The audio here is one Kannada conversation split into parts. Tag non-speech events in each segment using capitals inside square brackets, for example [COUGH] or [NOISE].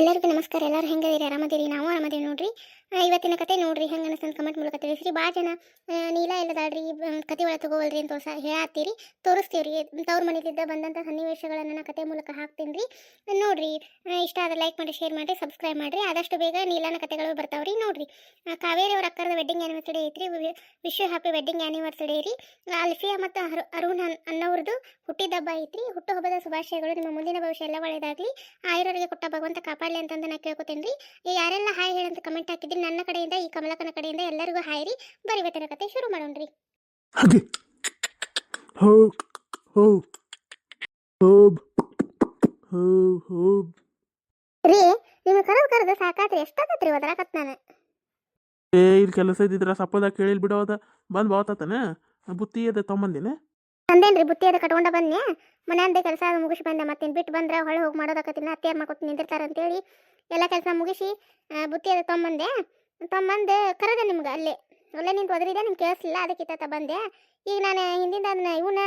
ಎಲ್ಲರಿಗೂ ನಮಸ್ಕಾರ. ಎಲ್ಲರೂ ಹೆಂಗದಿರಿ ಆರಾಮದಿರಿ? ನಾವು ಆರಾಮದಿರಿ ನೋಡ್ರಿ. ಇವತ್ತಿನ ಕತೆ ನೋಡ್ರಿ. ಹೆಂಗೆ ಅನಿಸ್ತಂತ ಕಮೆಂಟ್ ಮೂಲಕ ತಿಳಿಸ್ರಿ. ಭಾಳ ಜನ ನೀಲ ಇಲ್ಲದಾಡ್ರಿ ಕತೆ ಒಳಗೆ ತಗೋವಲ್ರಿ ಅಂತ ಹೊಸ ಹೇಳತ್ತೀರಿ. ತೋರಿಸ್ತೀವ್ರಿ. ತವ್ರ ಮನೆಯಲ್ಲಿದ್ದ ಬಂದಂಥ ಸನ್ನಿವೇಶಗಳನ್ನು ನಾನು ಕತೆ ಮೂಲಕ ಹಾಕ್ತೀನಿ ರೀ ನೋಡ್ರಿ ಇಷ್ಟ ಆದ್ರೆ ಲೈಕ್ ಮಾಡಿ ಶೇರ್ ಮಾಡಿ ಸಬ್ಸ್ಕ್ರೈಬ್ ಮಾಡಿರಿ. ಆದಷ್ಟು ಬೇಗ ನೀಲನ ಕತೆಗಳು ಬರ್ತಾವ್ರಿ ನೋಡ್ರಿ. ಕಾವೇರಿ ಅವ್ರ ಅಕ್ಕರದ ವೆಡ್ಡಿಂಗ್ ಆ್ಯನಿವರ್ಸರಿ ಐತ್ರಿ. ವಿಶ್ವ ವಿಶ್ ಹ್ಯಾಪಿ ವೆಡ್ಡಿಂಗ್ ಆ್ಯನಿವರ್ಸರಿ ರೀ. ಅಲ್ಫಿಯಾ ಮತ್ತು ಅರು, ಅರುಣ್ ಅನ್- ಹುಟ್ಟಿದ ಹಬ್ಬ ಐತ್ರಿ. ಹುಟ್ಟುಹಬ್ಬದ ಶುಭಾಶಯಗಳು. ನಿಮ್ಮ ಮುಂದಿನ ಭವಿಷ್ಯ ಎಲ್ಲ ಒಳ್ಳೆಯದಾಗಲಿ ಆಯುರವರಿಗೆ ಕೊಟ್ಟ ಭಗವಂತ ಕಾಪಾಡಲಿ ಅಂತಂದು ನಾ ಕೇಳ್ಕೊತೇನೆ ರೀ ಯಾರೆಲ್ಲ ಹಾಯ್ ಹೇಳಂತ ಕಮೆಂಟ್ ಹಾಕಿದ್ರಿ ನನ್ನ ಕಡೆಯಿಂದ ಈ ಕಮಲಕನ ಕಡೆಯಿಂದ ಎಲ್ಲರಿಗೂ ಹಾಯ್ ರೀ. ಬರೀ ಇವತ್ತಿನ ಕತೆ ಶುರು ಮಾಡೋಣ್ರಿ ಹಾಗೆ. ಹೋ ಹೋ ಹೋ ಹೋ ರೀ ನಿಮ್ಮ ಕರೆದು ಕರೆದು ಸಾಕಾತ್ರಿ ಎಷ್ಟಾಗತ್ರಿ ಒದರಾಕತ್ ನಾನು? ಏ ಇಲ್ಲಿ ಕೆಲಸ ಇದ್ದಿದ್ರ ಸಪ್ಪದಾಗ ಕೇಳಿಲ್ ಬಿಡೋದ ಬಂದ್ ಬಾತತನ ಬುತ್ತಿ ಅದ ತೊಗೊಂಬಂದಿನ ತಂದೇನ್ರಿ, ಬುತ್ತಿ ಅದ ಕಟ್ಕೊಂಡ ಬನ್ನಿ. ಮನೆಯಂದೆ ಕೆಲಸ ಮುಗಿಸಿ ಬಂದೆ. ಮತ್ತೇನು ಬಿಟ್ಟು ಬಂದ್ರೆ ಹೊಳೆ ಹೋಗಿ ಮಾಡೋದಕ್ಕತ್ತಿನ ಅತ್ತೆಯಾರು ಮಾಡ್ಕೊತ ನಿಂತಿರ್ತಾರೆ ಅಂತೇಳಿ ಎಲ್ಲ ಕೆಲಸ ಮುಗಿಸಿ ಬುತ್ತಿ ಅದ ತೊಂಬಂದೆ. ತೊಂಬಂದು ಕರೆದೆ ನಿಮ್ಗೆ ಅಲ್ಲೇ. ಅಲ್ಲೇ ನಿಂತು ಒದರಿದೆ, ನಿಮ್ಗೆ ಕೇಳಿಸ್ಲಿಲ್ಲ? ಅದಕ್ಕೆ ಇತ್ತ ಬಂದೆ. ಈಗ ನಾನು ಹಿಂದಿಂದ ಅದನ್ನ ಇವನ್ನ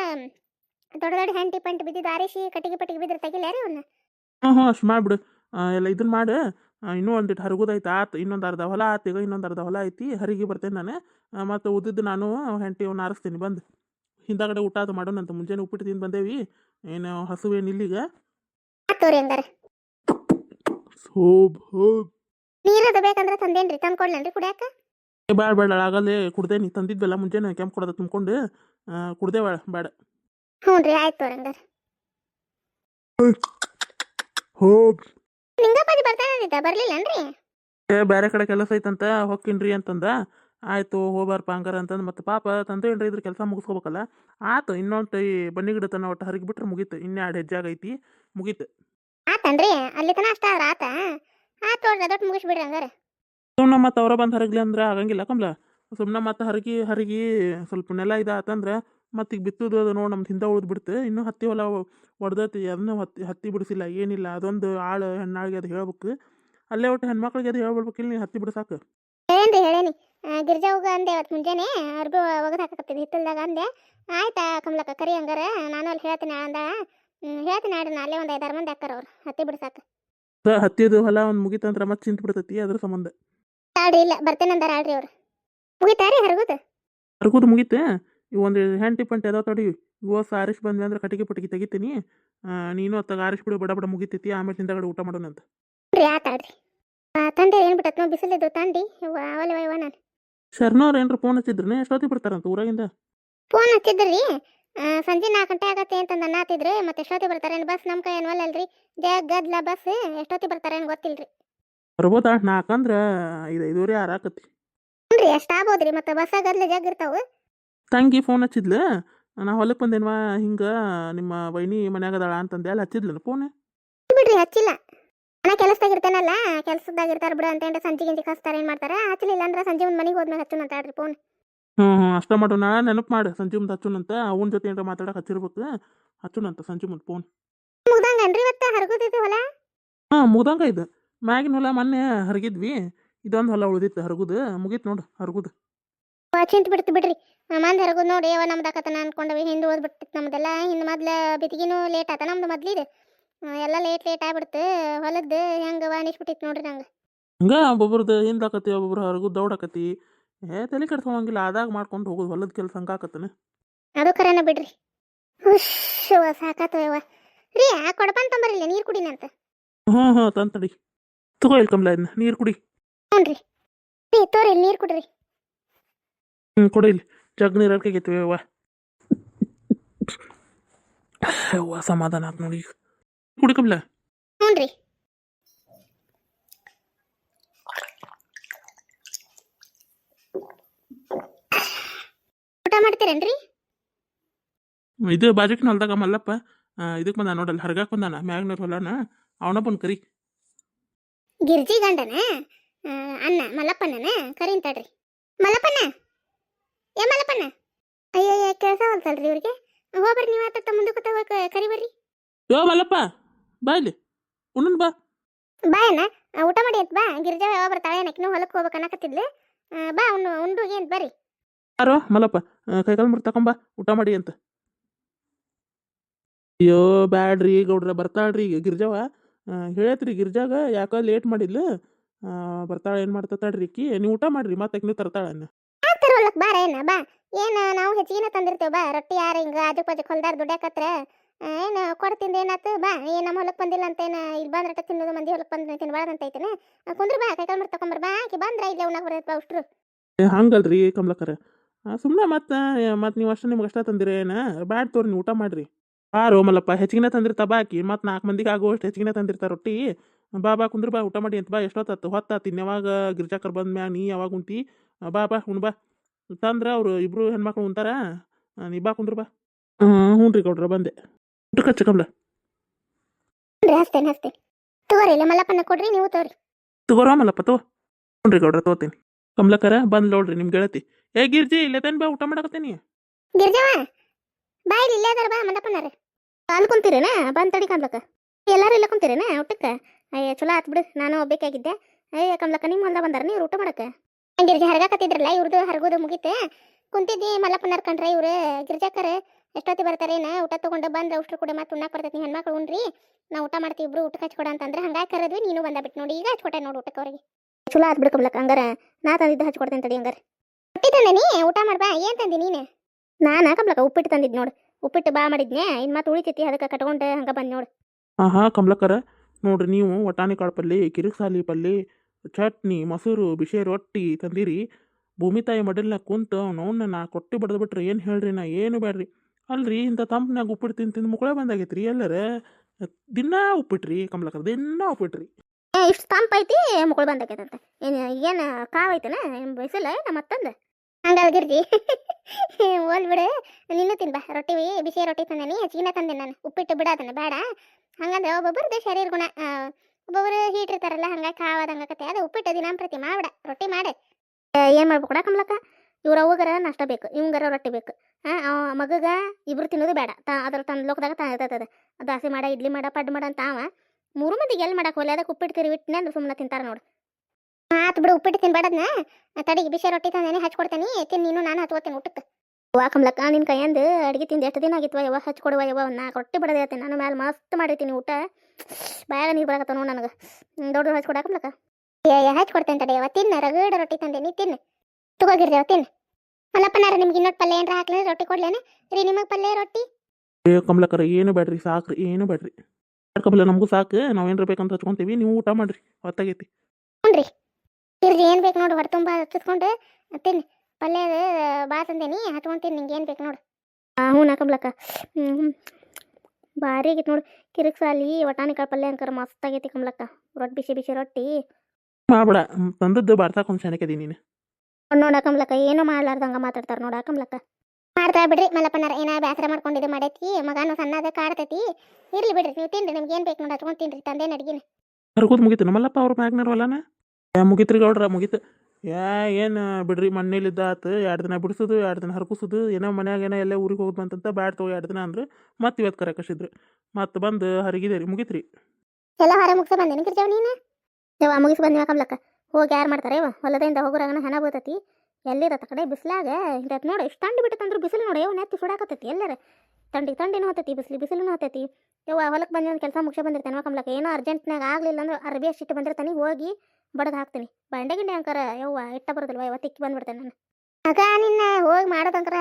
ದೊಡ್ಡ ದೊಡ್ಡ ಹೆಂಟಿ ಪಂಟ್ ಬಿದ್ದಿದ್ದು ಆರಿಸಿ ಕಟ್ಟಿಗೆ ಪಟ್ಟಿಗೆ ಬಿದ್ದರೆ ತೆಗಿಲ್ಲ ರೀ ಅವನ್ನ ಹ್ಞೂ ಹ್ಞೂ ಅಷ್ಟು ಮಾಡಿಬಿಡು. ಎಲ್ಲ ಇದನ್ನ ಮಾಡು. ಇನ್ನೂ ಒಂದಿಟ್ಟು ಹರಗುದೈತೆ, ಆತು, ಇನ್ನೊಂದು ಅರ್ಧ ಹೊಲ ಆತು, ಈಗ ಇನ್ನೊಂದು ಅರ್ಧ ಹೊಲ ಐತಿ, ಹರಿಗೆ ಬರ್ತೇನೆ ನಾನು. ಮತ್ತು ಉದ್ದಿದ್ದು ನಾನು ಹೆಂಟಿ ಇವನ್ನ ಆರಿಸ್ತೀನಿ, ಬಂದು. ಹಿಂದಾಗಡೆ ಊಟ ಅದು ಮಾಡೋಣಂತ ಮುಂಜಾನೆ ಉಪ್ಪಿಟ್ಟು ತಿಂದು ಬಂದೇವಿ. ಏನು ಹಸುವೇನು ಇಲ್ಲಿಗ ತೋರಿ ಹಂಗಾರೆ ಹೋಗ್ ಹೋಗ್ ನೀರದು ಬೇಕಂದ್ರೆ ತಂದೇನ್ರಿ ತಂದು ಕೊಡ್ಲೇನ್ರಿ ಕುಡಿಯಾಕ? ಏ ಬೇಡ ಬೇಡ ಆಗಲ್ಲೇ ಕುಡ್ದೇನಿ ತಂದಿದ್ವಲ್ಲ ಮುಂಜಾನೆ ಕೆಂಪು ಕೊಡೋದ ತುಂಬಕೊಂಡು. ಕುಡ್ದೆ ಬೇಡ ಬೇಡ ಹ್ಞೂ ರೀ ಆಯ್ತು ತೋರಿ ಹಂಗಾರೆ ಹೋಗ್. ನಿಂಗಪ್ಪಾಜಿ ಬರ್ತಾನಂದಿದ್ದ ಬರ್ಲಿಲ್ಲನ್ರಿ? ಏ ಬೇರೆ ಕಡೆ ಕೆಲಸ ಐತಂತ ಹೊಕ್ಕಿನ್ರಿ ಅಂತಂದ. ಆಯ್ತು ಹೋಗ್ಬಾರಪ್ಪ ಹಂಗಾರ ಅಂತಂದು ಮತ್ತೆ ಪಾಪ ತಂದೆ ಏನ್ರಿ ಇದ್ರ ಕೆಲಸ ಮುಗಿಸ್ಕೋಬೇಕಲ್ಲ. ಆತು ಇನ್ನೊಂದು ಈ ಬನ್ನಿ ಗಿಡ ತನ ಒಟ್ಟು ಹರಿಗೆ ಬಿಟ್ರೆ ಮುಗೀತು. ಇನ್ನೆರಡು ಹೆಜ್ಜೆ ಆಗೈತಿ. ಮುಗೀತು. ಆತನ್ರಿ ಅಲ್ಲಿ ತನ ಅಷ್ಟ ಆದ್ರ ಆತ. ಆತು ನೋಡ್ರಿ ಅದೊಟ್ಟು ಮುಗಿಸ್ಬಿಡ್ರಿ ಹಂಗಾರೆ. ಸುಮ್ಮನೆ ಮತ್ತೆ ಅವರ ಬಂದು ಹರಗ್ಲಿ ಅಂದ್ರೆ ಆಗಂಗಿಲ್ಲ ಕಮ್ಲ. ಸುಮ್ಮನೆ ಮತ್ತೆ ಹರಗಿ ಹರಗಿ ಸ್ವಲ್ಪ ನೆಲ ಇದಾತಂದ್ರೆ ಮತ್ತೆ ಈಗ ಬಿತ್ತುದು ಅದು ನೋಡಿ ನಮ್ದು ಹಿಂದೆ ಉಳಿದು ಬಿಡ್ತು. ಇನ್ನೂ ಹತ್ತಿ ಹೊಲ ಹೊಡೆದೈತಿ ಅದನ್ನ ಹತ್ತಿ ಹತ್ತಿ ಬಿಡಿಸಿಲ್ಲ ಏನಿಲ್ಲ. ಅದೊಂದು ಆಳು ಹೆಣ್ಣಾಳಿಗೆ ಅದು ಹೇಳ್ಬೇಕು. ಅಲ್ಲೇ ಒಟ್ಟು ಹೆಣ್ಮಕ್ಳಿಗೆ ಅದು ಹೇಳ್ಬಿಡ್ಬೇಕಿಲ್ಲ ನೀ ಹತ್ತಿ ಬಿಡ್ಸಾಕ ಹೇಳೇನಿ ಗಿರ್ಜಾವ್ಗ ಅಂದೆ ಅವತ್ತು ಮುಂಜಾನೆ. ಅವ್ರಿಗೂ ಒಗದು ಹಾಕಕತ್ತೀನಿ ಹಿತ್ತಲ್ದಾಗ ಅಂದೆ. ಆಯ್ತಾ ಕಮಲಕ್ಕ ಕರಿ ಹಂಗಾರ. ನಾನು ಅಲ್ಲಿ ಹೇಳ್ತೀನಿ ಅಂದ. ಹೇಳ್ತೀನಿ ಆಡ್ರಿ ಅಲ್ಲೇ ಒಂದು ಐದಾರು ಮಂದಿ ಹಾಕಾರ ಅವ್ರು. ಹತ್ತಿ ಬಿಡ್ಸಾಕ ಸ- ಹತ್ತಿದು ಹೊಲ ಒಂದು ಮುಗಿತಂದ್ರೆ ಮತ್ತೆ ಚಿಂತ ಬಿಡ್ತೈತಿ ಅದ್ರ ಸಂಬಂಧ. ಆಡ್ರಿ ಇಲ್ಲ ಬರ್ತೇನಂದಾರ ಆಡ್ರಿ ಅವ್ರು. ಮುಗಿತಾರಿ ಹರಗುದು? ಹರ್ಗುದು ಮುಗೀತೆ. ಇವು ಒಂದು ಹೆಂಟಿ ಪಂಟೆ ಅದಾವ ತಡಿ. ಗೋಸ್ ಸಾರಿಸ್ ಬಂದ್ವಿ ಅಂದ್ರೆ ಕಟ್ಟಿಗೆ ಪಟ್ಟಿಗೆ ತೆಗಿತೀನಿ. ಆ, ನೀನು ಅತ್ತಾಗ ಆರಿಸ್ ಬಿಡು ಬಡ ಬಡ ಮುಗಿತೈತಿ ಆಮೇಲೆ ಹಿಂದಗಡೆ ಊಟ ಮಾಡೋಣ ಅಂತ ರೀ ಆತಾಡ್ರಿ ತಂದೆ ಏನು ಬಿಟ್ಟತ್ ಬಿಸಿಲಿದ್ದು ತಂದಿ. ಅವಲ್ಲ ನಾನು. ಶರ್ನವ್ರು ಏನ್ರ ಫೋನ್ ಹಚ್ಚಿದ್ರನೇ ಎಷ್ಟೊತ್ತಿಗೆ ಬರ್ತಾರಂತ ಊರಾಗಿಂದ? ಫೋನ್ ಹಚ್ಚಿದ್ರಿ. ಸಂಜೆ ನಾಲ್ಕು ಗಂಟೆ ಆಗತ್ತೆ ಅಂತಂದ ಅನ್ನಾತಿದ್ರು ಮತ್ತೆ ಎಷ್ಟೊತ್ತಿಗೆ ಬರ್ತಾರೆ ಬಸ್ ನಮ್ಮ ಕೈ ಅನ್ವಲ್ಲಲ್ರಿ ಜಗ ಗದ್ಲ ಬಸ್ ಎಷ್ಟೊತ್ತಿಗೆ ಬರ್ತಾರೇನು ಗೊತ್ತಿಲ್ರಿ. ಬರ್ಬೋದಾ ನಾಲ್ಕಂದ್ರೆ ಐದು ಐದೂವರೆ ಆರು ಆಕತಿ ಹ್ಞೂ ಎಷ್ಟು ಆಗ್ಬೋದ್ರಿ ಮತ್ತೆ ಬಸ್ ಗದ್ಲ ಜಗ್ ಇರ್ತಾವೆ. ತಂಗಿ ಫೋನ್ ಹಚ್ಚಿದ್ಲು ನಾ ಹೊಲಕ್ಕೆ ಬಂದೇನ್ವಾ ಹಿಂಗ ನಿಮ್ಮ ವೈನಿ ಮನ್ಯಾಗ ಅದಾಳ ಅಂತಂದೆ ಅಲ್ಲಿ ಹಚ್ಚಿದ್ಲನ ಫೋನ್ ಬಿಡ್ರಿ ಹಚ್ಚಿಲ್ಲ. ನಾ ಕೆಲಸದಾಗ ಇರ್ತೇನಲ್ಲ ಕೆಲಸದಾಗ ಇರ್ತಾರ ಬಿಡು ಅಂತ ಸಂಜೆ ಗಿಂಜಿ ಕಸ್ತಾರ ಏನ್ ಮಾಡ್ತಾರ? ಹಚ್ಚಲಿಲ್ಲ ಅಂದ್ರೆ ಸಂಜೆ ಒಂದು ಮನೆಗೆ ಹೋದ್ಮೇಲೆ ಹಚ್ಚು ಅಂತ ಆಡ್ರಿ ಫೋನ್ ಹ್ಞೂ ಹ್ಞೂ ಅಷ್ಟ ನಾ ನೆನಪು ಮಾಡು ಸಂಜೆ ಮುಂದೆ ಹಚ್ಚುನಂತ ಅವನ ಜೊತೆ ಏನಾರ ಮಾತಾಡಕ್ಕೆ ಹಚ್ಚಿರ್ಬೇಕು ಹಚ್ಚುನಂತ ಸಂಜೆ ಮುಂದೆ ಫೋನ್ ಮುಗ್ದಂಗನ್ರಿ ಇವತ್ತ ಹರಗುದಿತ್ತು ಹೊಲ? ಹಾ ಮುಗ್ದಂಗ ಇದು. ಮ್ಯಾಗಿನ ಹೊಲ ಮೊನ್ನೆ ಹರಗಿದ್ವಿ ಇದೊಂದು ಹೊಲ ಉಳಿದಿತ್ತು ಹರಗುದು ಮುಗೀತು ನೋಡು ಹರಗುದು. ಚಿಂತ ಬಿಡ್ತು ಬಿಡ್ರಿ. ಮಂದಿ ಹರಗುದ್ ನೋಡಿ ಯಾವ ನಮ್ದು ಆಕತನ ಅನ್ಕೊಂಡವಿ ಹಿಂದೆ ಓದ್ಬಿಟ್ಟಿತ್ತು ನಮ್ದೆಲ್ಲ ಹಿಂದೆ ಮೊದ್ಲ ಬಿತ್ತಿಗಿನೂ ಲೇಟ್ ಆತ ನಮ್ದು ಮೊದ್ಲಿದು. ಎಲ್ಲ ಲೇಟ್ ಲೇಟ್ ಆಗ್ಬಿಡ್ತು. ಹೊಲದ್ದು ಹೆಂಗೆ ವಾಣಿಸ್ಬಿಟ್ಟಿತ್ತು ನೋಡ್ರಿ ನಂಗೆ. ಹಂಗ ಒಬ್ಬೊಬ್ರದ್ದು ಹಿಂದಾಕತಿ ಒಬ್ಬೊಬ್ರು ಹೊರಗು ದೌಡಾಕತಿ ಏ ತಲೆ ಕೆಡ್ಸ್ಕೊಂಗಿಲ್ಲ ಆದಾಗ ಮಾಡ್ಕೊಂಡು ಹೋಗೋದು ಹೊಲದ ಕೆಲಸ ಹಂಗಾಕತ್ತನ ಅದು ಕರೆನ ಬಿಡ್ರಿ. ಹುಶ್ ಸಾಕಾತವ ರೀ ಆ ಕೊಡಪನ್ ತಂಬರಿಲ್ಲ ನೀರು ಕುಡಿನಂತ ಹ್ಞೂ ಹ್ಞೂ ತಂತಡಿ ತಗೋ ಇಲ್ಲಿ ಕಮಲ ಇದನ್ನ ನೀರು ಕುಡಿ. ಹ್ಞೂ ರೀ. ರೀ ತೋರಿ ನೀರು ಕುಡ್ರಿ. ಹ್ಞೂ ಕೊಡಿ ಇಲ್ಲಿ. ಜಗ್ ನೀರು ಅಡ್ಕಾಗೈತಿ ಅವ್ವ ಸಮಾಧಾನ ಆತ್ ನೋಡಿ ಈಗ. ಕುಡಿ ಕಮ್ಲ ಹ್ಞೂ ರೀ. ಊಟ ಮಾಡ್ತೀರೇನ್ರಿ? ಇದು ಬಾಜುಕಿನ ಹೊಲ್ದಾಗ ಮಲ್ಲಪ್ಪ ಇದಕ್ಕೆ ಬಂದ ನೋಡಲ್ಲ ಹರ್ಗಾಕ್ ಬಂದಾನ ಮ್ಯಾಗ್ನೂರ್ ಹೊಲನ ಅವನ ಬಂದು ಕರಿ. ಗಿರ್ಜಿ ಗಂಡನ? ಅಣ್ಣ ಮಲ್ಲಪ್ಪಣ್ಣನ? ಕರಿಂತಾಡ್ರಿ ಮಲ್ಲಪ್ಪಣ್ಣ? ಏ ಮಲ್ಲಪ್ಪಣ್ಣ? ಅಯ್ಯಯ್ಯ ಕೆಲಸ ಹೊಲ್ಸಲ್ರಿ ಇವ್ರಿಗೆ? ಹೋಗ್ಬರ್ರಿ ನೀವು ಆತ ಮುಂದೆ ಹೋಗ ಕರಿ ಬರ್ರಿ. ಯೋ ಮಲ್ಲಪ್ಪ! ಬಾ ಇಲ್ಲಿ. ಉಣ್ಣನ್ ಬಾ. ಬಾ ಅಣ್ಣ ಊಟ ಮಾಡಿ ಅಂತ ಬಾ. ಗಿರಿಜಾ ಯಾವ ಬರ್ತಾಳೆ ನೀವು ಹೊಲಕ್ಕೆ ಹೋಗ್ಬೇಕು ಅನ್ನಕತ್ತಿದ್ಲು. ಬಾ ಉಣ್ಣು ಉಂಡು ಹೋಗಿ ಅಂತ ಬರ್ರಿ. ಯಾರೋ? ಮಲ್ಲಪ್ಪ ಕೈಕಾಲು ಮುರಿ ತಕೊಂಬ ಊಟ ಮಾಡಿ ಅಂತ. ಅಯ್ಯೋ ಬ್ಯಾಡ್ರಿ. ಗೌಡ್ರ ಬರ್ತಾಳ್ರಿ ಈಗ. ಗಿರ್ಜವ ಹೇಳತ್ರಿ. ಗಿರ್ಜಾಗ ಯಾಕೋ ಲೇಟ್ ಮಾಡಿದ್ಲು. ಬರ್ತಾಳೆ ಏನು ಮಾಡ್ತಾಳ್ರಿ ಕಿ ಈಕಿ? ನೀವು ಊಟ ಮಾಡ್ರಿ. ಮತ್ತೆ ನೀವು ತರೋಲಕ್ ಬಾರ ಏನ? ಬಾ. ಏನ ನಾವು ಹೆಚ್ಚಿಗೆ ತಂದಿರ್ತೇವೆ ಬಾ. ರೊಟ್ಟಿ ಯಾರು ಹಿಂಗ ಆಜು ಪಾಜು ಹೊಲ್ದಾರ ದುಡ್ಯಾಕತ್ರ. ಏನು ಕೊಡ್ತಿಂದ ಏನಾಯ್ತು? ಬಾ ಏನು ನಮ್ಮ ಹೊಲಕ್ಕೆ ಬಂದಿಲ್ಲ ಅಂತ ಏನ ಇಲ್ಲಿ ಬಂದ್ರಟ ತಿನ್ನೋದು ಮಂದಿ ಹೊಲಕ್ಕೆ ಬಂದ ತಿನ್ಬಾರ್ದು ಅಂತ ಐತೆನೆ? ಕುಂದ್ರ ಬಾ ಕೈಕಾಲ್ ಮಾಡಿ ತಕೊಂಬರ್ ಬಾ ಆಕಿ ಬಂದ್ರ ಇಲ್ಲೇ ಉಣ್ಣಾಕ ಬರ್ತೈತೆ ಬಾ ಅಷ್ಟ್ರು. ಏ ಹಂಗಲ್ರಿ ಕಮಲಕರ. ಸುಮ್ಮನೆ ಮತ್ತೆ ಮತ್ತೆ ನೀವು ಅಷ್ಟು ನಿಮ್ಗೆ ಅಷ್ಟ ತಂದಿರಿ ಏನ? ಬ್ಯಾಡ್ ತೋರಿ ನೀವು ಊಟ ಮಾಡ್ರಿ. ಬಾರೋ ಮಲ್ಲಪ್ಪ ಹೆಚ್ಚಿಗೆ ತಂದಿರ್ತಾ ಬಾಕಿ ಮತ್ತೆ ನಾಲ್ಕು ಮಂದಿಗೆ ಆಗುವಷ್ಟು ಹೆಚ್ಚಿಗೆ ತಂದಿರ್ತಾ ರೊಟ್ಟಿ. ಬಾ ಬಾ ಕುಂದ್ರ ಬಾ ಊಟ ಮಾಡಿ ಅಂತ ಬಾ ಎಷ್ಟೊತ್ತಾತು ಹೊತ್ತಾತು ಇನ್ಯಾವಾಗ ಗಿರ್ಜಾಕರ್ ಬಂದ ಮ್ಯಾ ನೀ ಯಾವಾಗ ಉಂಟಿ? ಬಾ ಬಾ ಉಣ್ ಬಾ. ತಂದ್ರೆ ಅವರು ಇಬ್ರು ಹೆಣ್ಮಕ್ಳು ಉಂತಾರ ನೀ ಬಾ ಕುಂದ್ರ ಬಾ. ಹ್ಞೂ ಹ್ಞೂ ರೀ ಗೌಡ್ರ ಬಂದೆ. ಊಟಕ್ಕೆ ಹಚ್ಚ ಕಮಲ ನೋಡ್ರಿ ಹಸ್ತೇನೆ ಹಸ್ತೇನೆ ತಗೋರಿ ಇಲ್ಲ ಮಲ್ಲಪ್ಪನ ಕೊಡ್ರಿ ನೀವು ತಗೋರಿ. ತಗೋರ ಮಲ್ಲಪ್ಪ ತಗೋ. ಹ್ಞೂ ರೀ ಗೌಡ್ರ ತಗೋತೀನಿ. ಕಮಲಕ್ಕರ ಬಂದ್ ನೋಡ್ರಿ ನಿಮ್ ಗೆಳತಿ. ಏ ಗಿರ್ಜಿ ಇಲ್ಲದೇನು ಬಾ ಊಟ ಮಾಡಕತ್ತೀನಿ ಗಿರ್ಜವ ಬಾ ಇಲ್ಲಿ ಇಲ್ಲೇ ಅದಾರ ಬಾ ಮಲ್ಲಪ್ಪನಾರ ಅಲ್ಲಿ ಕುಂತೀರೇನ? ಬಂದ್ ತಡಿ ಕಮ್ಲಕ್ಕ ಎಲ್ಲಾರು ಇಲ್ಲ ಕುಂತೀರೇನ ಊಟಕ್ಕೆ? ಅಯ್ಯ ಚಲೋ ಆತ್ ಬಿಡು ನಾನು ಒಬ್ಬೇಕಾಗಿದ್ದೆ ಅಯ್ಯ ಕಮ್ಲಕ್ಕ ನಿಮ್ಮ ಹೊಲ್ದ ಬಂದಾರ ನೀವು ಊಟ ಮಾಡಕ್ಕೆ ಗಿರ್ಜಿ ಹರಗಾಕತ್ತಿದ್ರಲ್ಲ ಇವ್ರದ್ದು ಹರಗೋದು ಮುಗೀತೆ. ಕುಂತಿದ್ದಿ ಮಲ್ಲಪ್ಪನಾರ್ ಕಂಡ್ರೆ ಇವ್ರು ಗಿರ್ಜಾಕರ್. ಎಷ್ಟೊತ್ತಿ ಬರ್ತಾರೇನ ಊಟ ತೊಗೊಂಡು ಬಂದ್ರೆ ಅಷ್ಟ್ರು ಕೂಡ ಮತ್ತೆ ಉಣ್ಣಾಕ್ ಬರ್ತೈತಿ ಹೆಣ್ಮಕ್ಳು ಉಣ್ರಿ. ನಾವು ಊಟ ಮಾಡ್ತೀವಿ ಇಬ್ರು ಊಟಕ್ಕೆ ಹಚ್ಕೊಡ ಅಂತಂದ್ರೆ ಹಂಗಾಗಿ ಕರೆದ್ವಿ ನೀನು ಬಂದ ಬಿಟ್ಟು ನೋಡಿ ಈಗ ಹಚ್ಕೊಟ್ಟೆ ನೋಡಿ ಊಟಕ್ಕೆ ಅವ್ರಿಗೆ. ಚಲೋ ಆತ್ ಬಿಡು ಕಮ್ಲಕ್ಕ ಹಂಗಾರ ನಾ ತಂದಿದ್ದು ಹಚ್ಕೊಡ್ತೇನೆ ತಡಿ ಹಂಗಾರ. ರೊಟ್ಟಿ ತಂದೆ ನೀ? ಊಟ ಮಾಡ್ಬಾ ಏನು ತಂದಿ ನೀನು? ನಾನು ಕಮ್ಲಕ್ಕ ಉಪ್ಪಿಟ್ಟು ತಂದಿದ್ ನೋಡು ಉಪ್ಪಿಟ್ಟು ಬಾ ಮಾಡಿದ್ನೆ ಇನ್ ಮತ್ತೆ ಉಳಿತೈತಿ ಅದಕ್ಕೆ ಕಟ್ಕೊಂಡು ಹಂಗ ಬಂದ್ ನೋಡು. ಹಾಂ ಕಂಬ್ಲಕ್ಕರ ಕಮಲಕ್ಕರ ನೋಡ್ರಿ ನೀವು ವಟಾಣಿ ಕಾಳು ಪಲ್ಲೆ ಕಿರಿಕ್ ಸಾಲಿ ಪಲ್ಲಿ ಚಟ್ನಿ ಮೊಸರು ಬಿಸಿ ರೊಟ್ಟಿ ತಂದಿರಿ. ಭೂಮಿ ತಾಯಿ ಮಡಲ್ನ ಕುಂತು ಅವನು ನಾ ಕೊಟ್ಟು ಬಡ್ದು ಬಿಟ್ರೆ ಏನು ಹೇಳ್ರಿ ನಾ ಏನು ಬೇಡ್ರಿ ಅಲ್ರಿ ಇಂಥ ತಂಪ್ನಾಗ ಉಪ್ಪಿಟ್ಟು ತಿಂದು ತಿಂದು ಮುಕ್ಕಳೆ ಬಂದಾಗೈತ್ರಿ ಎಲ್ಲರ? ದಿನಾ ಉಪ್ಪಿಟ್ರಿ ಕಮಲಕ್ಕರ ದಿನಾ ಉಪ್ಪಿಟ್ರಿ. ಏ ಇಷ್ಟು ತಂಪೈತಿ ಮುಕ್ಕಳು ಬಂದಕೈತಂತ ಏನು ಏನು ಕಾವೈತನ ಬಯಸಿಲ್ಲ ಏನ ಮತ್ತೊಂದು ಹಂಗಾಗಿರ್ಜಿ ಓಲ್ [LAUGHS] ಬಿಡು ನೀನು ತಿನ್ಬಾ ರೊಟ್ಟಿ ಬಿಸಿ ರೊಟ್ಟಿ ತಂದೇನಿ ಹೆಚ್ಚಿನ ತಂದೆ ನಾನು ಉಪ್ಪಿಟ್ಟು ಬಿಡೋದನ್ನ ಬೇಡ ಹಂಗಂದ್ರೆ ಒಬ್ಬೊಬ್ಬರದ್ದು ಶರೀರ ಗುಣ ಆ, ಒಬ್ಬೊಬ್ರು ಹೀಟ್ ಇರ್ತಾರಲ್ಲ ಹಂಗಾಗಿ ಕಾವಾದಂಗಕತ್ತೆ ಅದು ಉಪ್ಪಿಟ್ಟು ದಿನಾಂಪ್ರತಿ ಪ್ರತಿ ಮಾಡ್ಬಿಡ ರೊಟ್ಟಿ ಮಾಡೆ. ಏನು ಮಾಡ್ಬೇಕು ಕಮಲಕ್ಕ? ಇವ್ರ ಅವ್ಗರ ನಷ್ಟ ಬೇಕು ಇವಂಗರ ರೊಟ್ಟಿ ಬೇಕು. ಹಾಂ ಮಗಗ ಇಬ್ರು ತಿನ್ನೋದು ಬೇಡ. ತಾ, ಅದ್ರ ತನ್ನ ಲೋಕದಾಗ ತಾ ದಾಸಿ ಮಾಡ, ಇಡ್ಲಿ ಮಾಡ ಪಡ್ ಮಾಡ ಅಂತ ಅವ. ಮೂರು ಮಂದಿಗೆ ಎಲ್ಲಿ ಮಾಡಕ್ಕೆ ಹೋಗ್ಲಿ? ಅದಕ್ಕೆ ಉಪ್ಪಿಟ್ಟು ತಿರುವಿಟ್ನೆ ಅಂದ್ರೆ ಸುಮ್ಮನೆ ತಿಂತಾರ ನೋಡು. ಆತು ಬಿಡು, ಉಪ್ಪಿಟ್ಟು ತಿನ್ಬೇಡದ್ನ ತಡಿ ಬಿಸಿ ರೊಟ್ಟಿ ತಂದೇನೆ ಹಚ್ಕೊಡ್ತೇನೆ ತಿನ್, ನೀನು, ನಾನು ಹಚ್ಕೊತೀನಿ ಊಟಕ್ಕೆ ವಾ, ಕಮ್ಲಕ್ಕ ನಿನ್ನ ಕೈಯಂದು ಅಡಿಗೆ ತಿಂದು ಎಷ್ಟು ದಿನ ಆಗಿತ್ತು ಯಾವ ಹಚ್ಕೊಡುವ ಯಾವ ನಾ ರೊಟ್ಟಿ ಬಡದೇ ಹೇಳ್ತೀನಿ ನಾನು ಮೇಲೆ ಮಸ್ತ್ ಮಾಡಿರ್ತೀನಿ ಊಟ. ಬಾಯಾಗ ನೀರು ಬರಕತ್ತ ನೋಡು ನನಗೆ. ದೊಡ್ಡ ಹಚ್ಕೊಡ ಕಮಲಕ್ಕ. ಏ ಹಚ್ಕೊಡ್ತೇನೆ ತಡಿ ಯವ್ವ. ತಿನ್ನ ರಗಡ ರೊಟ್ಟಿ ತಂದೇನಿ ತಿನ್ನು ತಗೋಗಿರ್ದೇವ ತಿನ್ನು ಮಲ್ಲಪ್ಪನಾರ ನಿಮ್ಗೆ ಇನ್ನೊಂದು ಪಲ್ಯ ಏನ್ರ ಹಾಕ್ಲಿ ರೊಟ್ಟಿ ಕೊಡ್ಲೇನೆ? ರೀ ನಿಮಗೆ ಪಲ್ಯ ರೊಟ್ಟಿ? ಏ ಕಮಲಕರ ಏನು ಬೇಡ್ರಿ ಸಾಕ್ರಿ ಏನು ಬೇಡ್ರಿ. ಕಮಲ ನಮಗೂ ಸಾಕು ನಾವು ಏನ್ರ ಬೇಕಂತ ಹಚ್ಕೊಂತೀವಿ ನೀವು ಊಟ ಮಾಡ್ರಿ ಹೊತ್ತಾಗೈತಿ. ಹ್ಞೂ ತಿರ್ಗಿ ಏನು ಬೇಕು ನೋಡು ಹೊಟ್ಟೆ ತುಂಬ ಹಚ್ಚಿಸ್ಕೊಂಡು ತಿನ್ನಿ ಪಲ್ಯ ಬಾ ತಂದೇನಿ ಹಚ್ಕೊಂತೀನಿ ನಿಂಗೆ ಏನು ಬೇಕು ನೋಡು. ಹ್ಞೂ ನಾಕಂಬ್ಲಕ್ಕ ಹ್ಞೂ ಭಾರಿ ಆಗೈತೆ ನೋಡು ಕಿರಿಕ್ ಸಾಲಿ ವಟಾಣಿ ಕಾಳು ಪಲ್ಯ ಅಂಕರ ಮಸ್ತ್ ಆಗೈತಿ ಕಮಲಕ್ಕ ರೊಟ್ಟಿ ಬಿಸಿ ಬಿಸಿ ರೊಟ್ಟಿ. ಮಾಡ್ಬೇಡ ತಂದದ್ದು ಬಾರ್ಸಾಕ ಒಂದು ಸೆಣಕದಿ ನೀನು. ನೋಡ ಏನು ಏನೂ ಮಾಡ್ಲಾರ್ದಂಗ ಮಾತಾಡ್ತಾರ ನೋಡ ಕಮಲಕ್ಕ ಮಾಡ್ತಾ ಬಿಡ್ರಿ ಮಲ್ಲಪ್ಪನಾರ ಏನ ಬೇಸರ ಮಾಡ್ಕೊಂಡಿದ್ದು ಮಾಡೈತಿ ಮಗನು ಸಣ್ಣದ ಕಾಡ್ತೈತಿ. ಇರ್ಲಿ ಬಿಡ್ರಿ ನೀವು ತಿನ್ರಿ ನಿಮ್ಗೆ ಏನು ಬೇಕು ನೋಡಿ ಹಚ್ಕೊಂಡು ತಿನ್ರಿ ತಂದೆ ಅಡ್ಗಿನ ಹರ್ಕೋದು ಮುಗೀತು ನಮ್ಮಲ್ಲಪ್ಪ ಅವ್ರ ಮ್ಯಾಗ್ನರ್ ಹೊಲನ ಯಾ ಮುಗೀತ್ರಿ ಗೌಡ್ರ ಮುಗೀತು. ಯಾ ಏನು ಬಿಡ್ರಿ ಮಣ್ಣೇಲಿದ್ದ ಆತು ಎರಡು ದಿನ ಬಿಡಿಸೋದು ಎರಡು ದಿನ ಹರ್ಕಿಸೋದು ಏನೋ ಮನ್ಯಾಗ ಏನೋ ಎಲ್ಲ ಊರಿಗೆ ಹೋಗಿ ಬಂತಂತ ಬ್ಯಾಡ್ ತಗೋ ಎರಡು ದಿನ ಅಂದ್ರೆ ಮತ್ತೆ ಇವತ್ತು ಕರೆ ಕಸಿದ್ರು ಮತ್ತೆ ಬಂದು ಹರಿಗಿದೆ ರೀ ಮುಗೀತ್ರಿ. ಎಲ್ಲ ಹೊರ ಮುಗಿಸ ಬಂದೇನು ಗಿರ್ಜಾವ್ ನೀನು? ಮುಗಿಸಿ ಬಂದಿವ ಕಮ್ಲಕ್ಕ ಹೋಗಿ ಯಾರು ಮಾಡ್ತಾರೆ? ಇವ ಹೊಲದಿಂದ ಹೋಗುರಾಗನ ಹೆಣ ಬೀಳ್ತತಿ. ಎಲ್ಲಿರತ್ತ ಕಡೆ? ಬಿಸಿಲಾಗ ಇಂಥದ್ದು ನೋಡಿ. ಎಷ್ಟು ತಂಡಿ ಬಿಟ್ಟತಂದ್ರೆ ಬಿಸಿಲು ನೋಡಿ. ಅವ್ನ ನೆತ್ತಿ ಸುಡಾಕತ್ತೈತಿ ಎಲ್ಲರ. ತಂಡಿ ತಂಡಿನೂ ಹತ್ತೈತಿ, ಬಿಸಿಲು ಬಿಸಿಲು ಹತ್ತೈತಿ. ಯವ್ವ ಹೊಲಕ್ಕೆ ಬಂದ ಕೆಲಸ ಮುಗಿಸಿ ಬಂದಿರ್ತೇನೆ ಕಮ್ಲಕ್ಕ. ಏನೋ ಅರ್ಜೆಂಟ್ನಾಗ ಆಗಲಿಲ್ಲ ಅಂದ್ರೆ ಅರ್ಬಿ ಅಷ್ಟಿಟ್ಟು ಬಂದಿರ್ತಾನೆ ಹೋಗಿ ಬಡದು ಹಾಕ್ತೀನಿ. ಬಂಡೆ ಗಿಂಡೆ ಅಂಕರ ಯವ್ವ, ಇಟ್ಟ ಬರೋದಿಲ್ವ? ಯವ್ವ, ತಿಕ್ಕಿ ಬಂದ್ಬಿಡ್ತೇನೆ ನಾನು. ಆಗ ನಿನ್ನ ಹೋಗಿ ಮಾಡೋದಂಕರ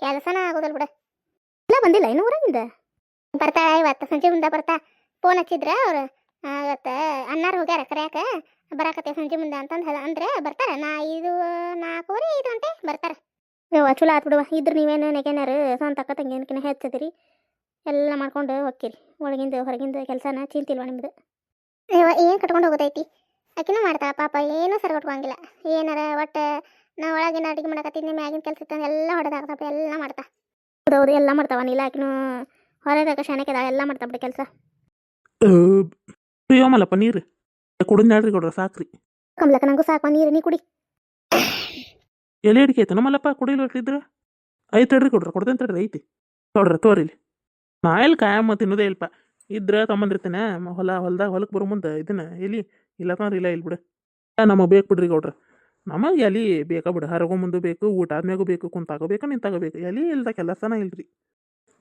ಕೆಲಸನ ಆಗೋದಲ್ ಬಿಡ. ಇಲ್ಲ, ಬಂದಿಲ್ಲ. ಇನ್ನು ಊರಾಗಿಂದ. ಬರ್ತಾ ಇವತ್ತು ಸಂಜೆ ಮುಂದೆ ಬರ್ತಾ. ಫೋನ್ ಹಚ್ಚಿದ್ರೆ ಅವ್ರು? ಇವತ್ತು ಅನ್ನಾರು ಹೋಗ್ಯಾರ ಕರ್ಯಾಕ? ಬರಾಕತ್ತೆ ಸಂಜೆ ಮುಂದೆ ಅಂತಂದು ಹೇಳ, ಅಂದ್ರೆ ಬರ್ತಾರ. ನಾ ಐದು, ನಾಲ್ಕೂವರೆ, ಐದು ಗಂಟೆ ಬರ್ತಾರ. ಯವ್ವ, ಚಲೋ ಆತ್ ಬಿಡುವ ಇದ್ರ ನೀವೇನು ನೆಗೆನಾರು? ಸ್ವಂತ ಅಕ್ಕ ತಂಗೇನಕಿನ ಹೆಚ್ಚದಿರಿ. ಎಲ್ಲ ಮಾಡ್ಕೊಂಡು ಹೋಗ್ತೀರಿ ಒಳಗಿಂದ ಹೊರಗಿಂದ ಕೆಲಸನ ಚಿಂತಿಲ್ವ ನಿಮ್ದು? ಯವ್ವ, ಏನು ಕಟ್ಕೊಂಡು ಹೋಗೋದೈತಿ? ಆಕಿನೂ ಮಾಡ್ತಾ ಪಾಪ, ಏನೂ ಸರಿಗೊಟ್ಕೊಂಗಿಲ್ಲ ಏನಾರ ಒಟ್ಟು ನಾ ಒಳಗಿನ ಅಡುಗೆ ಮಾಡಕತ್ತಿದ್ನಿ ಮ್ಯಾಗಿನ ಕೆಲಸ ಇತ್ತಂದ್ರೆ ಎಲ್ಲ ಹೊಡೆದಾಗ ಎಲ್ಲ ಮಾಡ್ತಾ. ಹೌದೌದು ಎಲ್ಲ ಮಾಡ್ತಾವ ನೀಲ ಆಕಿನೂ ಹೊರದಾಗ ಶಾಣಕ್ಯದ ಎಲ್ಲ ಮಾಡ್ತಾ ಬಿಡಿ ಕೆಲಸ. ಅಯ್ಯೋ ಮಲ್ಲಪ್ಪ ನೀರು. ಕುಡಿದ್ ನಡ್ರಿ ಕೊಡ್ರಿ ಸಾಕ್ರಿ. ಕಮಲಕ್ಕ ನಂಗೂ ಸಾಕು ನೀರು ನೀ ಕುಡಿ. ಎಲೆ ಅಡಿಕೆ ಐತೆ ಮಲ್ಲಪ್ಪ ಕುಡಿಲಿಟ್ಟಿದ್ರ ಐತೆ ಹೇಳ್ರಿ ಕೊಡ್ರ ಕೊಡ್ತೇನೆ ತಡ್ರಿ ಐತಿ. ನೋಡ್ರಿ ತೋರಿಲಿ ನಾ ಎಲ್ಲಿ ಕಾಯಮ್ಮ ತಿನ್ನೋದೇ ಇಲ್ಪ ಇದ್ರ ತಗೊಂಬಂದಿರ್ತೇನೆ ಹೊಲ ಹೊಲ್ದಾಗ ಹೊಲಕ್ಕೆ ಬರೋ ಮುಂದೆ ಇದನ್ನ ಎಲಿ ಇಲ್ಲ ತಂದ್ರೆ ಇಲ್ಲ ಇಲ್ಲಿ ಬಿಡು ನಮಗೆ ಬೇಕು ಬಿಡ್ರಿ ಗೌಡ್ರ. ನಮಗೆ ಎಲಿ ಬೇಕಾ ಬಿಡು. ಹರಗೋ ಮುಂದೆ ಬೇಕು ಊಟ ಆದ್ಮ್ಯಾಗೂ ಬೇಕು ಕುಂತಾಗಬೇಕು ಬೇಕು ನಿಂತಾಗೋ ಬೇಕು. ಎಲಿ ಇಲ್ದ ಕೆಲಸನ ಇಲ್ರಿ.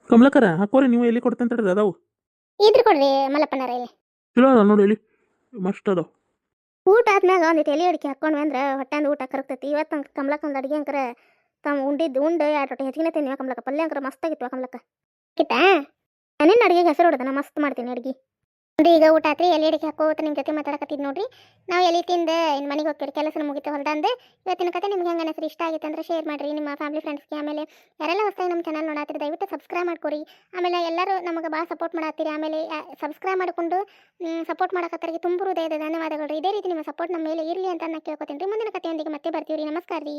ಕಮಲಕರ ಹಾಕೋರಿ ನೀವು ಎಲ್ಲಿ ಕೊಡ್ತೇನೆ ತಡ್ರಿ ಅದಾವು. ಇದ್ರ ಕೊಡ್ರಿ ಮಲ್ಲಪ್ಪನ ಇಲ್ಲಿ ಚಲೋ ಅದ ನೋಡಿ ಇಲ್ಲಿ ಮಸ್ತ್ ಊಟ ಆದ್ಮ್ಯಾಗ ಒಂದು ಎಲೆ ಅಡಿಕೆ ಹಾಕೊಂಡ್ವಿ ಅಂದ್ರೆ ಹೊಟ್ಟೆಂದು ಊಟ ಕರಗ್ತೈತಿ. ಇವತ್ತು ಕಮಲಕ್ಕ ಒಂದು ಅಡಿಗೆ ಅಂಕರ ತಮ್ಮ ಉಂಡಿದ್ದು ಉಂಡು ಎರಡು ರೊಟ್ಟಿ ಹೆಚ್ಚಿಗೆ ತಿನ್ನಿವ ಕಮಲಕ್ಕ. ಪಲ್ಯ ಅಂಕರ ಮಸ್ತಾಗಿತ್ತು ಕಮಲಕ್ಕ. ಕಿಟ್ಟ ನಾನೇನು ಅಡಿಗೆಗೆ ಹೆಸರು ಹೊಡೆದ ಮಸ್ತ್ ಮಾಡ್ತೀನಿ ಅಡಿಗೆ. ನೋಡಿ, ಈಗ ಊಟ ಆತ್ರಿ ಎಲ್ಲಿ ಅಡಿಕೆ ಹಾಕೋತ ನಿಮ್ಮ ಜೊತೆ ಮಾತಾಡಕತ್ತಿದ್ ನೋಡ್ರಿ. ನಾವು ಎಲ್ಲಿ ತಿಂದ, ಇನ್ ಮನೆಗೆ ಹೋಗ್ತೀರಿ ಕೆಲಸ ಮುಗಿತು ಹೊಲ್ದಂದು. ಇವತ್ತಿನ ಕತೆ ನಿಮ್ಗೆ ಹೆಂಗೆ ಅನಿಸ್ರಿ ಇಷ್ಟ ಆಗಿತ್ತು ಅಂದ್ರೆ ಶೇರ್ ಮಾಡ್ರಿ, ನಿಮ್ಮ ಫ್ಯಾಮಿಲಿ ಫ್ರೆಂಡ್ಸ್ಗೆ ಆಮೇಲೆ ಯಾರೆಲ್ಲ ಹೊಸದಾಗಿ ನಮ್ಮ ಚಾನಲ್ ನೋಡಾತ್ರಿ, ದಯವಿಟ್ಟು ಸಬ್ಸ್ಕ್ರೈಬ್ ಮಾಡ್ಕೊರಿ. ಆಮೇಲೆ ಎಲ್ಲರೂ ನಮಗೆ ಭಾಳ ಸಪೋರ್ಟ್ ಮಾಡತ್ತೀರಿ. ಆಮೇಲೆ ಸಬ್ಸ್ಕ್ರೈಬ್ ಮಾಡಿಕೊಂಡು ಸಪೋರ್ಟ್ ಮಾಡಕತ್ತರಿಗೆ ತುಂಬ ಹೃದಯದ ಧನ್ಯವಾದಗಳು ಇದೇ ರೀತಿ ನಿಮ್ಮ ಸಪೋರ್ಟ್ ನಮ್ಮ ಮೇಲೆ ಇರಲಿ ಅಂತ ನಾನು ಕೇಳ್ಕೊತೀನಿ ರೀ. ಮುಂದಿನ ಕಥೆಯೊಂದಿಗೆ ಮತ್ತೆ ಬರ್ತೀವಿ ರೀ ನಮಸ್ಕಾರ ರೀ